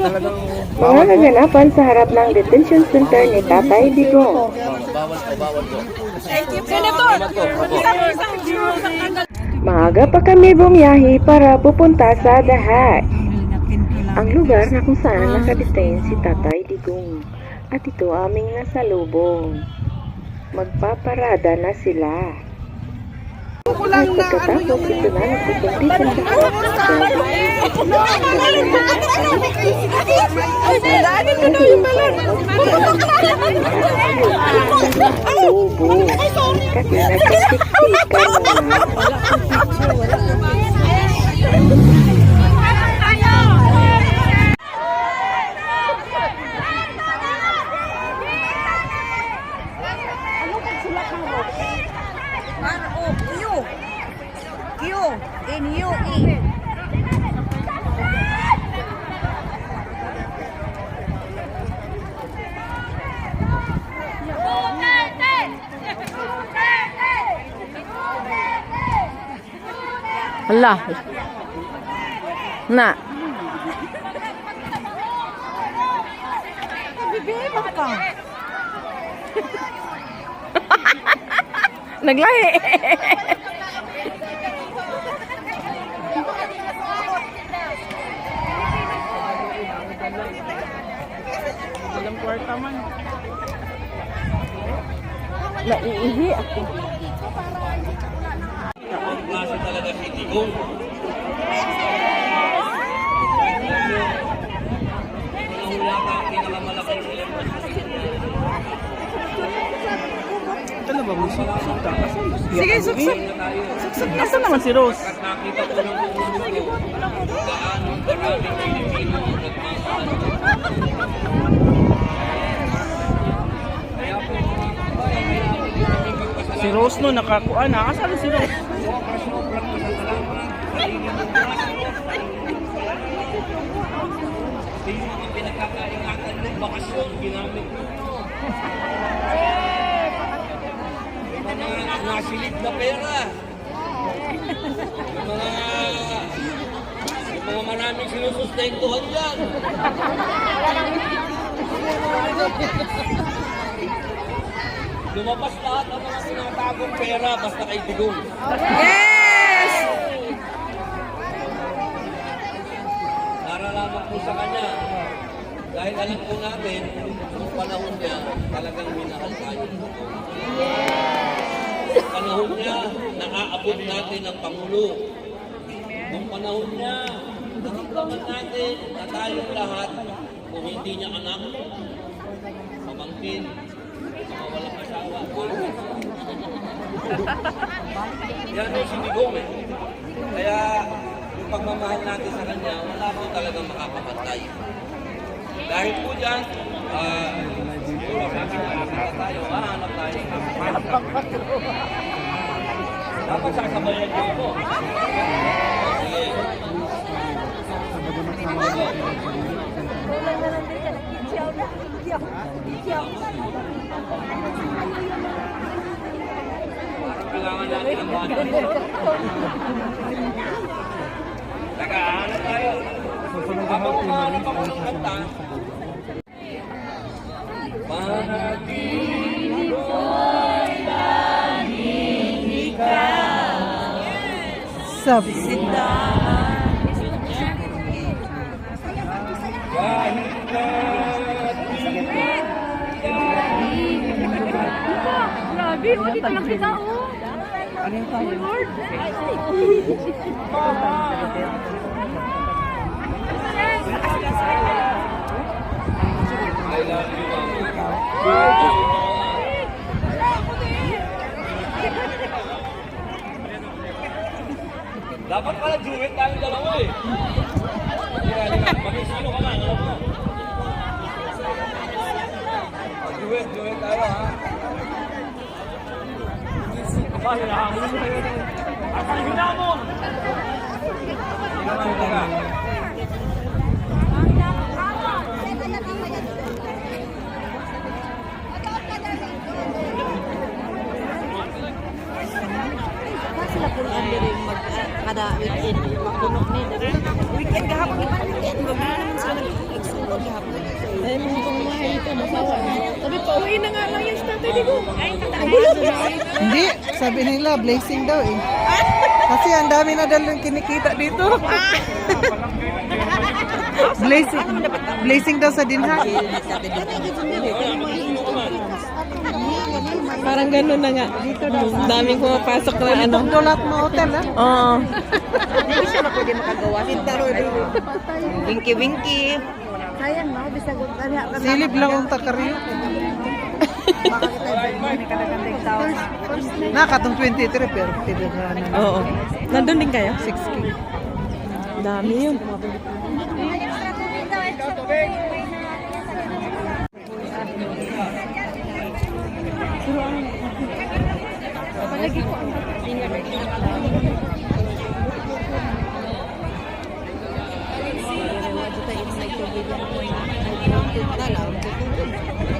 talagang Mga kaganapan sa harap ng detention center ni Tatay Digong. bawal po, bawal po. Senator! Maaga pa kami bumiyahi para pupunta sa Dahat. Ang lugar na kung saan nakadetain si Tatay Digong. At ito aming nasalubong. Magpaparada na sila. Pagkatapos ito na nagpupunti sa Daanin ko daw yung balon! Lobo. Kasi Hala. Na. Bibima ka. Naglahi. Walang kwarta man. Naiihi ako. Klase talaga si Tigong. Wala ka ang pinakamalaking ba mo suksukta? Sige, suksok. Suksok. Nasaan naman si Rose? Nakita ko ng gaano karaming Pilipino ang nagmamahal. Magpasalamat. Si Rose no, nakakuha na. Kasali si Rose. Sobra-sobrang pasasalamat sa inyong oras. Sa yung mga pinagkakaingatan ng bakasyon, ginamit ninyo. May mga nasilip na pera. Mga mga maraming sinusustentuhan dyan. Lumabas lahat ang mga sinatagong pera basta kay Digong. Yes! Para lamang po sa kanya. Dahil alam po natin, nung panahon niya, talagang minahal tayo. Nung panahon niya, nakaabot natin ang Pangulo. Nung panahon niya, nakamdaman natin na tayong lahat, kung hindi niya anak, pamangkin, yan yung sinigong eh. Kaya yung pagmamahal natin sa kanya, wala po talagang makakapantay. Dahil po dyan, ah, siguro nakita tayo, hahanap tayo. Dapat sasabayan niyo po. Sige. Parang kailangan natin ng bata. Nag-aanap tayo. Habang umahanap ako ng kanta, Panaginip ko'y tahimik ka. Sabi. Kahit na Grabe, oh, dito lang kita, oh. You, Mama. Dapat pala duet tayo dalawa eh. Duet tayo ha. Aba, hinahamon mo. Aba, hinamon! Halika, halika. Sila ay, hindi ko makakita. Masawa. Sabi, pauwi na nga lang yan sa tatay. Hindi ko. Ay, tatay. Hindi. Sabi nila, blessing daw eh. Kasi ang dami na dalang kinikita dito. blessing. Blessing daw sa dinha. Parang ganun na nga. Dito daw. Daming pumapasok na ano. Itong dolat mo hotel ah. Oo. Hindi siya na pwede makagawa. Pinta rin. Winky-winky. Ko. Silip lang ang takariyo. Nakatong 23 pero tinagaan na. Oo. Nandun din kayo? 6K. Dami yun. Cũng.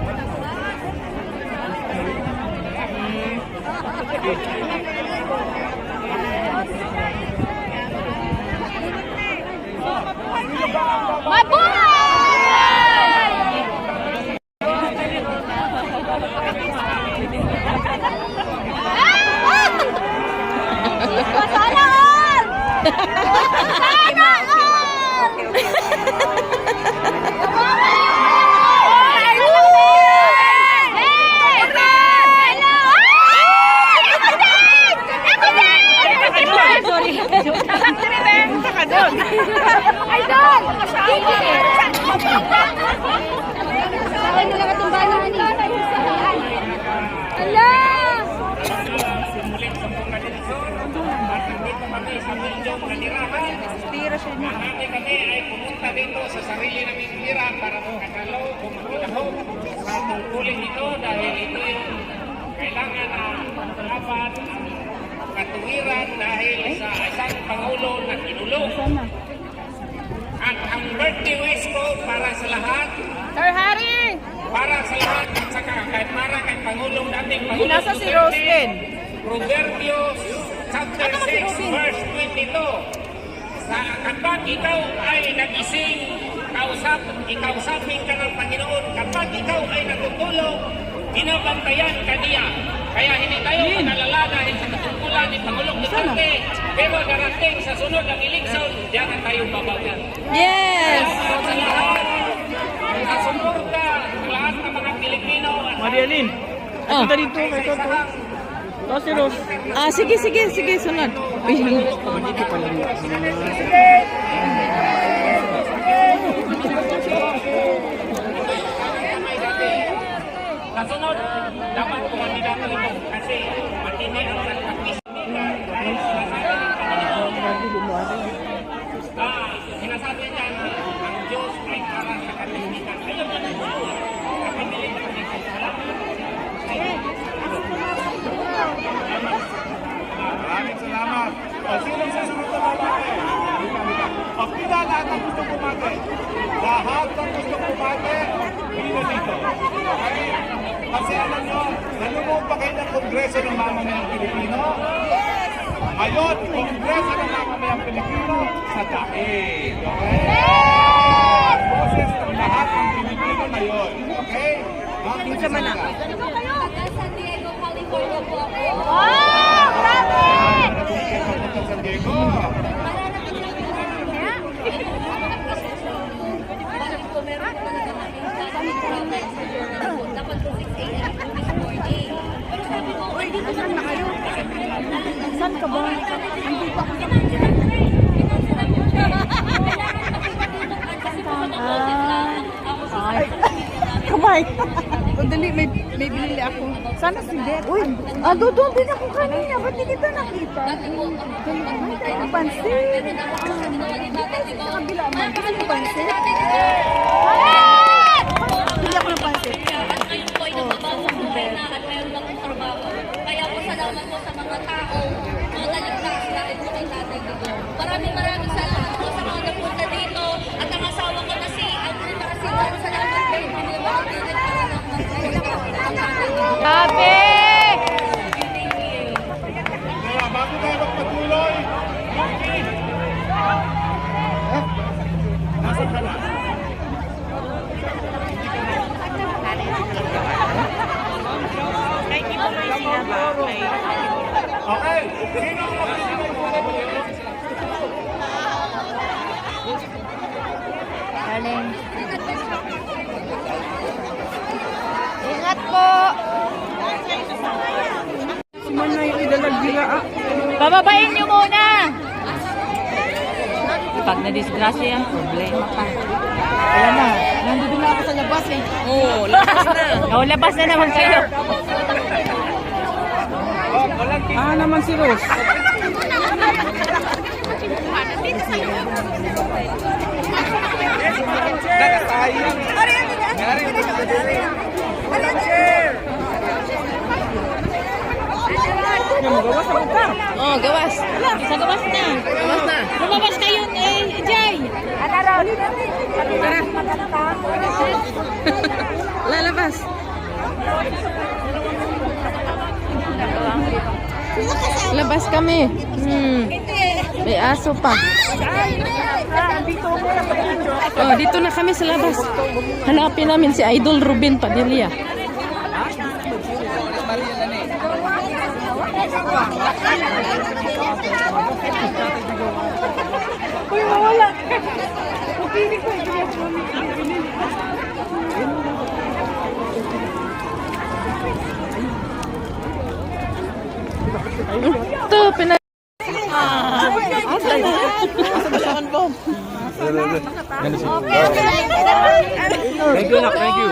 Thank you. Mo tumuho. Marami kami ay pumunta dito sa sarili naming tira para makagalaw o makilahok sa tungkulin ito dahil ito yung kailangan na dapat katuwiran dahil sa isang Pangulo na kinulong. At ang birthday wish ko para sa lahat, Sir Harry! para sa lahat at saka kahit para kay Pangulong dating Pangulong Nasa si Roslyn. Proverbios chapter 6 verse 22. Sa kapag ikaw ay nagising, kausap, ikausapin ka ng Panginoon. Kapag ikaw ay natutulog, binabantayan ka niya. Kaya hindi tayo mag-alala dahil sa katungkulan ni Pangulong Duterte. Pero darating sa sunod ang eleksyon, diyan na tayo babawi. Yes! Salamat sa lahat. Sa suporta sa lahat ng mga Pilipino at Maria Lynn. Oh. Dito kay Toto. Ito si Rose. Ah, sige, sige, sige, sunod. Uy, Kasunod, dapat kumandidato ito kasi matindi ang nagtapis. Ah, sinasabi niya na ang Diyos ay para sa katahimikan. Ayun na lang. Kapamili na kami sa salamat. Maraming salamat. O, sino sa sunod na babae? O, pila lahat ang gusto Okay? Lahat ng gusto kumate, pila dito. Okay? Kasi alam nyo, nalumong pa kayo ng Kongreso ng Mamamayang Pilipino? Ngayon, Kongreso ng Mamamayang Pilipino sa daig. Okay? Ang boses ng lahat ng Pilipino ngayon. Okay? Bakit sa ah. San Diego, California po ako. San Diego. Mararating lang po namin. Bakit po meron talaga kami kami travel sa journal po. Dapat po 6 a.m. po this morning. Pero sabi ko, ay dito saan na kayo? Saan ka ba? Andito ako sa Kamay. O dali, may, may binili ako. Sana si Deb. Uy, ando doon din ako kanina. Ba't di kita nakita? Ay, tayo pansin. Sa kabila. Hindi pansin. Hindi ako napansin. At ngayon po ay nababawang buhay na at meron akong trabaho. Kaya po salamat po sa mga tao, mga naligtas dahil po kay Tatay Digong. Maraming maraming salamat po sa mga napunta dito at ang asawa ko na si Andre Marasigan. Salamat po. Hindi mo ako tinit para lang magkaya ang Tatay Digong. Sabi! Kaya bago tayo magpatuloy, Monkey! Nasaan ka na? Okay, sino ang magbibigay po ng boleto? Darling. Ingat po! Ah. Bababain niyo muna! Pag na-disgrasya yan, problema pa. Wala na. Nandun na ako sa labas eh. Oo, labas na. Oh, labas na naman kayo. Ah, naman si Rose. Oh, gawas. Sa gawas na. Gawas na. Lumabas kayo eh, Jay. Lalabas. Labas kami. Hmm. May aso pa. Oh, dito na kami sa labas. Hanapin namin si Idol Ruben Padilla. Ito, pina... Asan na? Thank you, nak. Thank you.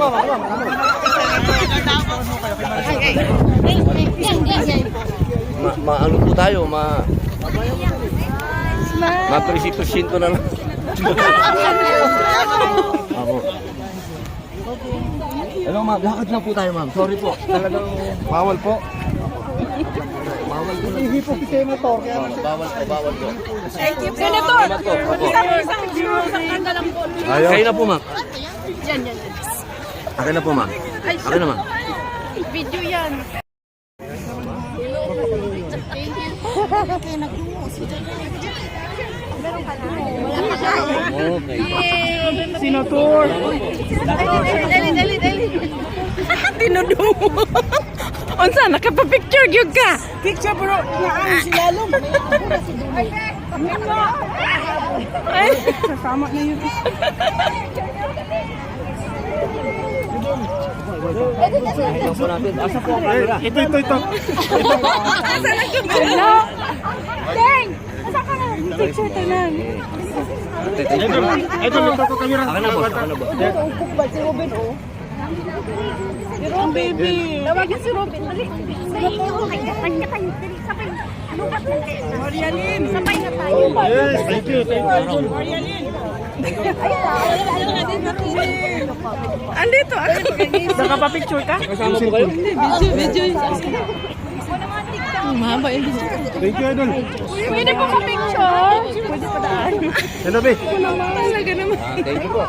Ma, maano po tayo, ma... Ma 30% na lang. Ako. Hello ma'am, lakad lang po tayo ma'am. Sorry po. Talagang bawal po. Bawal po. Hindi po kasi motor. Bawal po, bawal po. Senator! Salamat po. Opo. Isang isang kanda lang po. Kayo na po ma'am. Yan, yan. Akin na po ma'am. Akin na ma'am. Video yan. Okay. Senator. Dali, dali, dali. Tinudong mo. Unsa, nakapapicture gyud ka. Picture bro. Naan si Lalong. Ay. Kasama na yun. Ito natin. Asa po ang camera? Ito, ito, ito. Hello? Deng! Asa ka na? Picture to lang. Ito, ito. Ito, ito, ito, kamera. Akin na boss. Akin na boss. Ang baby. Tawagan si Robin. Hali. Sa iyo. Kanya tayo. Sabay. Na na tayo. Yes, thank you, thank you. Andito ako. Nakapapicture ka? Kasama po kayo? Video, video. Mahaba yung video. Thank you, Idol. Pwede po ka-picture. Pwede pa daan. Hello, Be. Talaga naman. Ah, thank you po.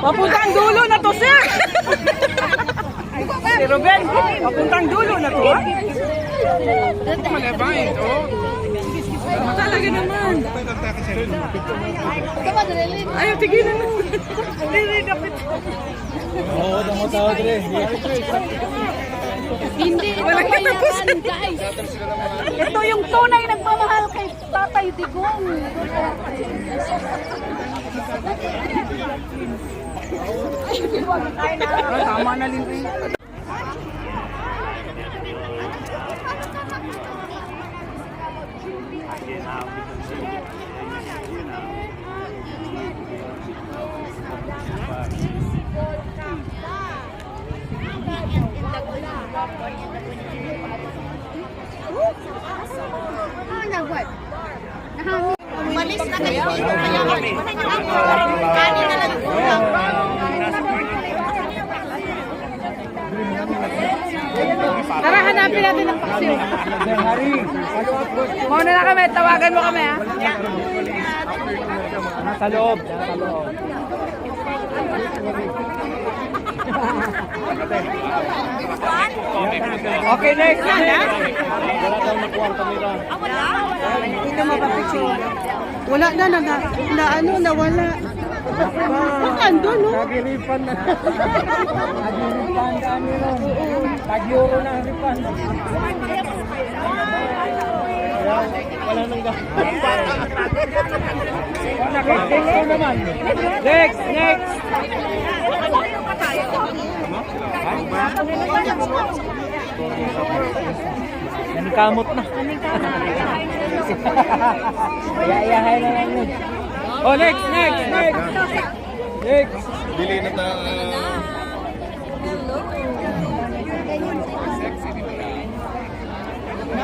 Papuntang dulo na to, sir! si Ruben, papuntang dulo na to, ha? Malabahin, oh. Talaga naman. Ayaw, tigilan na. Hindi, kapit. Hindi, Walang katapos. guys. Ito yung tunay nagmamahal kay Tatay Digong. Tama na, Lindy. Tara, hanapin natin ang paksiw. Mauna na kami, tawagan mo kami ha. Okay, next. Hindi na mapapicture. Wala na, na, na, na ano, nawala. Bakit andun, no? Nagiripan na. Nagiripan kami ron. Tag-euro na ang ripan. Wala nang ga. Nakikita naman. Next, next. Nanikamot na. Kaya-iyahay na lang yun. Oh, next, next, next. Next. Dili na ta...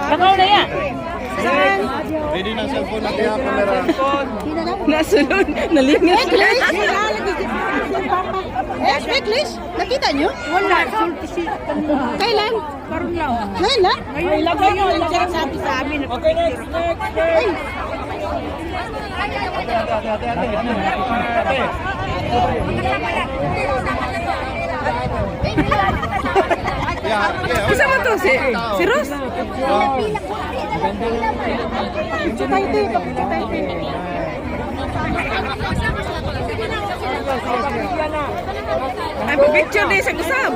Bakaw na yan. Ready na cellphone na kaya camera. Nasunod. Nalingis. Eh, English? Nakita nyo? Wala. Kailan? Karoon lang. Kailan? Ngayon, ilagay nyo. Ilagay sabi sa amin. Okay, next, next, next. Yeah, yeah. Isa mo to? Si, si Ross? Ay, picture din sa kusam.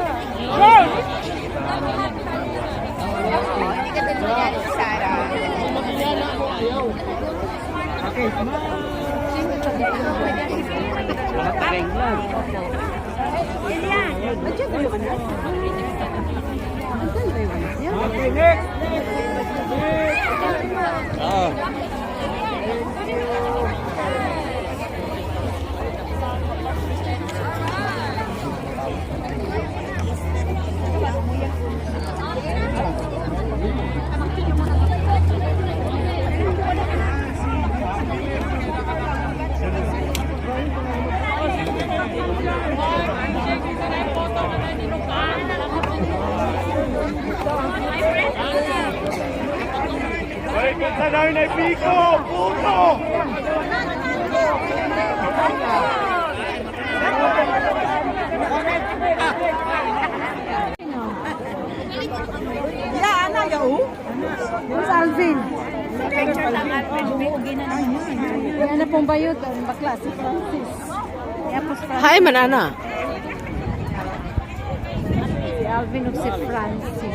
Okay, next. Ay, kung saan na piko! Puto! Yan, na, yaw. Who's Alvin? Yan na pong bayot. Bakla, si Francis. Hi, manana. Si Alvin o si Francis.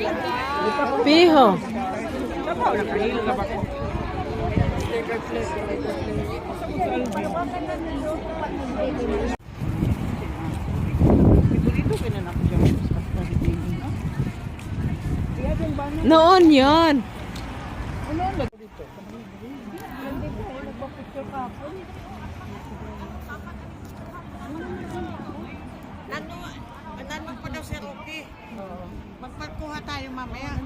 Piho. Noon yon. Nano, nano pa daw si Rocky. Magpagkuha tayo mamaya.